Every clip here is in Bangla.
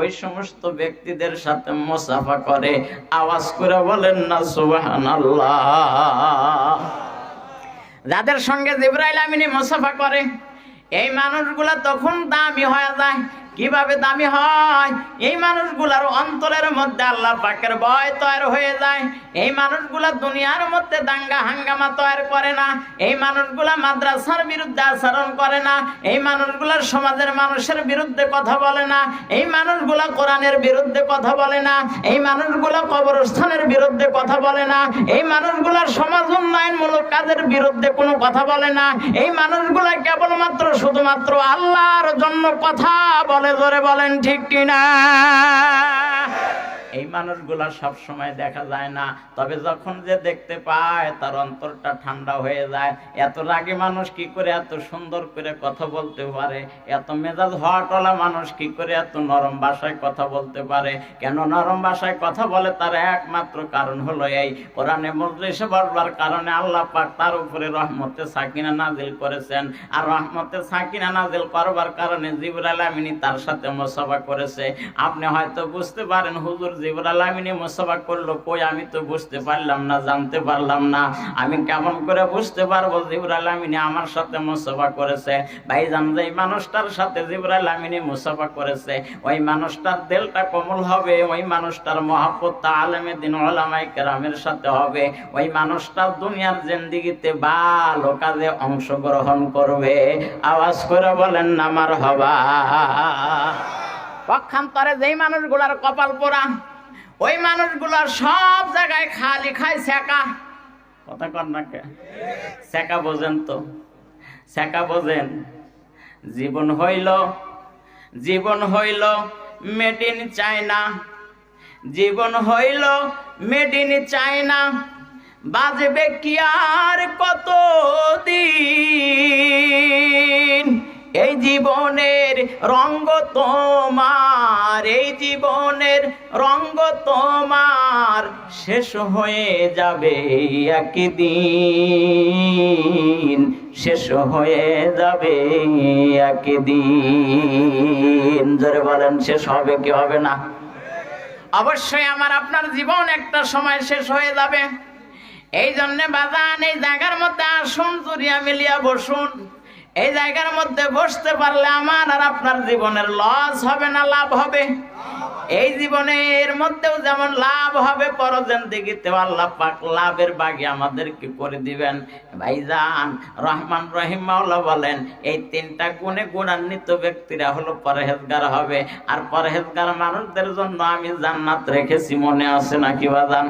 ওই সমস্ত ব্যক্তিদের সাথে মোসাফা করে আওয়াজ করে বলেন না সুবাহান যাদের সঙ্গে জিব্রাইল আমিনী মোসাফা করে, এই মানুষগুলা তখন দামি হয়ে যায়। কীভাবে দামি হয়? এই মানুষগুলার অন্তরের মধ্যে আল্লাহ পাকের ভয় তৈরি হয়ে যায়। এই মানুষগুলা দুনিয়ার মধ্যে দাঙ্গা হাঙ্গামা তৈরি করে না। এই মানুষগুলা মাদ্রাসার বিরুদ্ধে আচরণ করে না। এই মানুষগুলা সমাজের মানুষের বিরুদ্ধে কথা বলে না। এই মানুষগুলা কোরআনের বিরুদ্ধে কথা বলে না। এই মানুষগুলা কবরস্থানের বিরুদ্ধে কথা বলে না। এই মানুষগুলার সমাজ উন্নয়নমূলক কাজের বিরুদ্ধে কোনো কথা বলে না। এই মানুষগুলা কেবলমাত্র শুধুমাত্র আল্লাহর জন্য কথা বলে জোরে বলেন ঠিক কিনা? এই মানুষগুলা সব সময় দেখা যায় না। তবে যখন যে দেখতে পায়, তার অন্তরটা ঠান্ডা হয়ে যায়। এত রাগে মানুষ কি করে এত সুন্দর করে কথা বলতে পারে? এত মেজাজ হওয়াটলা মানুষ কি করে এত নরম ভাষায় কথা বলতে পারে? কেন নরম ভাষায় কথা বলে? তার একমাত্র কারণ হলো এই। কোরআনে মজলিসে বসবার কারণে আল্লাহ পাক তার উপরে রহমতে সাকিনা নাজিল করেছেন। আর রহমতে সাকিনা নাজিল করবার কারণে জিবরাল আমিনী তার সাথে মোসাফা করেছে। আপনি হয়তো বুঝতে পারেন, হুজুর জিবরাল আমিনী করল কই? আমি তো বুঝতে পারলাম না, জানতে পারলাম না। আমি কেমন করে বুঝতে পারব জিবরাল আমিনী আমার সাথে মোসাফা করেছে? ভাই জান যে মানুষটার সাথে জিবরাল আমিনী মোসাফা করেছে, ওই মানুষটার দিলটা কোমল হবে, ওই মানুষটার মহাপত্তা আলেমে দিন ওলামাই সাথে হবে। ওই মানুষটা দুনিয়ার জিন্দিগিতে ভালো কাজে অংশগ্রহণ করবে। আওয়াজ করে বলেন, আমার হবা। পক্ষান্তরে যেই মানুষগুলার কপাল পোড়া ওই মানুষগুলার সব জায়গায় খালি খায় সেকা কথা কর না কে? সেকা বোঝেন তো। সেকা বোঝেন, জীবন হইল জীবন হইল মেড ইন চায়না জীবন হইল মেড ইন চায়না বাজবে কি আর কত দিন এই জীবনের রঙ্গ তোমার, এই জীবনের রঙ্গ তোমার শেষ হয়ে যাবে একদিন, শেষ হয়ে যাবে একদিন। জোরে বলেন, শেষ হবে কি হবে না? অবশ্যই আমার আপনার জীবন একটা সময় শেষ হয়ে যাবে। এই জন্য বাজান, এই জায়গার মধ্যে আসুন, জুরিয়া মিলিয়া বসুন। এই জায়গার মধ্যে বসতে পারলে আমার আর আপনার জীবনের লস হবে না, লাভ হবে। এই জীবনের মধ্যেও যেমন লাভ হবে পরজেন দিকে আল্লাহ পাক লাভের বাগে আমাদেরকে করে দিবেন। ভাইজান, রহমান রহিম মাওলা বলেন, এই তিনটা গুণে গুণান্বিত ব্যক্তিরা হলো পরহেজগার হবে। আর পরহেজগার মানুষদের জন্য আমি জান্নাত রেখেছি, মনে আছে নাকি বাজান?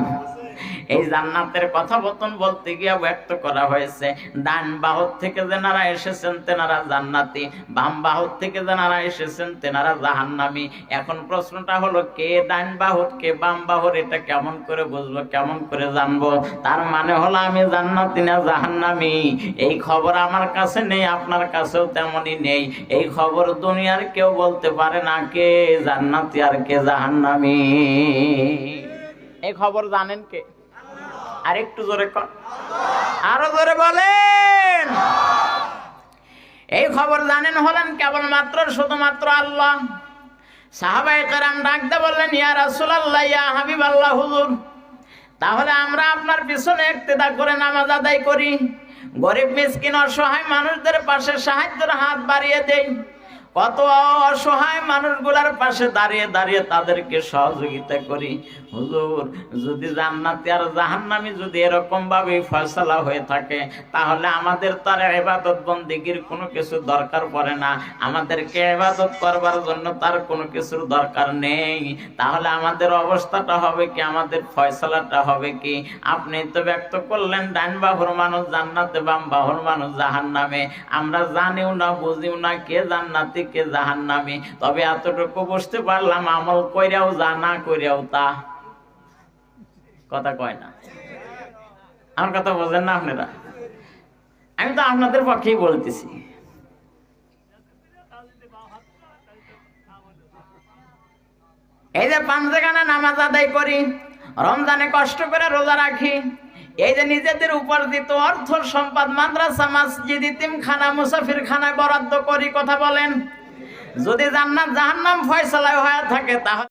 এই জান্নাতের কথাবতন বলতে গিয়ে ব্যক্ত করা হয়েছে। ডান বাহুর থেকে যেনারা এসেছেন তেনারা জান্নাতি, বাম বাহুর থেকে যেনারা এসেছেন তেনারা জাহান্নামি। এখন প্রশ্নটা হলো, কে ডান বাহুর, কে বাম বাহুর, এটা কেমন করে বুঝব, কেমন করে জানব? তার মানে হলো আমি জান্নাতি না জাহান্নামি? এই খবর আমার কাছে নেই, আপনার কাছেও তেমনই নেই। এই খবর দুনিয়ার কেউ বলতে পারে না কে জান্নাতি আর কে জাহান্নামি। এই খবর জানেন কে? আর একটু জোরে কর আরও জোরে বলেন। এই খবর জানেন হলেন কেবলমাত্র, শুধুমাত্র আল্লাহ। সাহাবাই কারাম ডাকতে বললেন, ইয়া রাসূলুল্লাহ, ইয়া হাবিব আল্লাহ হুজুর। তাহলে আমরা আপনার পিছনে একতেদা করে নামাজ আদায় করি। গরিব, মিসকিন, অসহায় মানুষদের পাশে সাহায্যের হাত বাড়িয়ে দেই। কত অসহায় মানুষগুলার পাশে দাঁড়িয়ে দাঁড়িয়ে তাদেরকে সহযোগিতা করি। হুজুর, যদি জান্নাতি আর জাহান্নামি যদি এরকম ভাবে ফয়সলা হয়ে থাকে, তাহলে আমাদের তো আর এবাদত বন্দিগির কোনো কিছু দরকার পড়ে না। আমাদেরকে এবাদত করবার জন্য তার কোনো কিছুর দরকার নেই। তাহলে আমাদের অবস্থাটা হবে কি, আমাদের ফয়সলাটা হবে কি? আপনি তো ব্যক্ত করলেন, ডান বাহুর মানুষ জান্নাতে, বাম বাহুর মানুষ জাহান্নামে। আমরা জানিও না, বুঝিও না কে জান্নাতি কে জাহান্নামি। তবে এতটুকু বুঝতে পারলাম, আমল কইরাও জানা কইরাও তা। কথা কয় না। আমার কথা বোঝেন না আপনারা? আমি তো আপনাদের পক্ষেই বলতেছি। এই যে পাঞ্জেখানা নামাজ আদায় করি, রমজানে কষ্ট করে রোজা রাখি এই যে নিজেদের উপর দিত অর্থ সম্পদ, মাদ্রাসা, মসজিদ, ইতিমখানা মুসাফির খানায় বরাদ্দ করি কথা বলেন। যদি জান্নাত জাহান্নাম ফয়সালায় হয়ে থাকে, তাহলে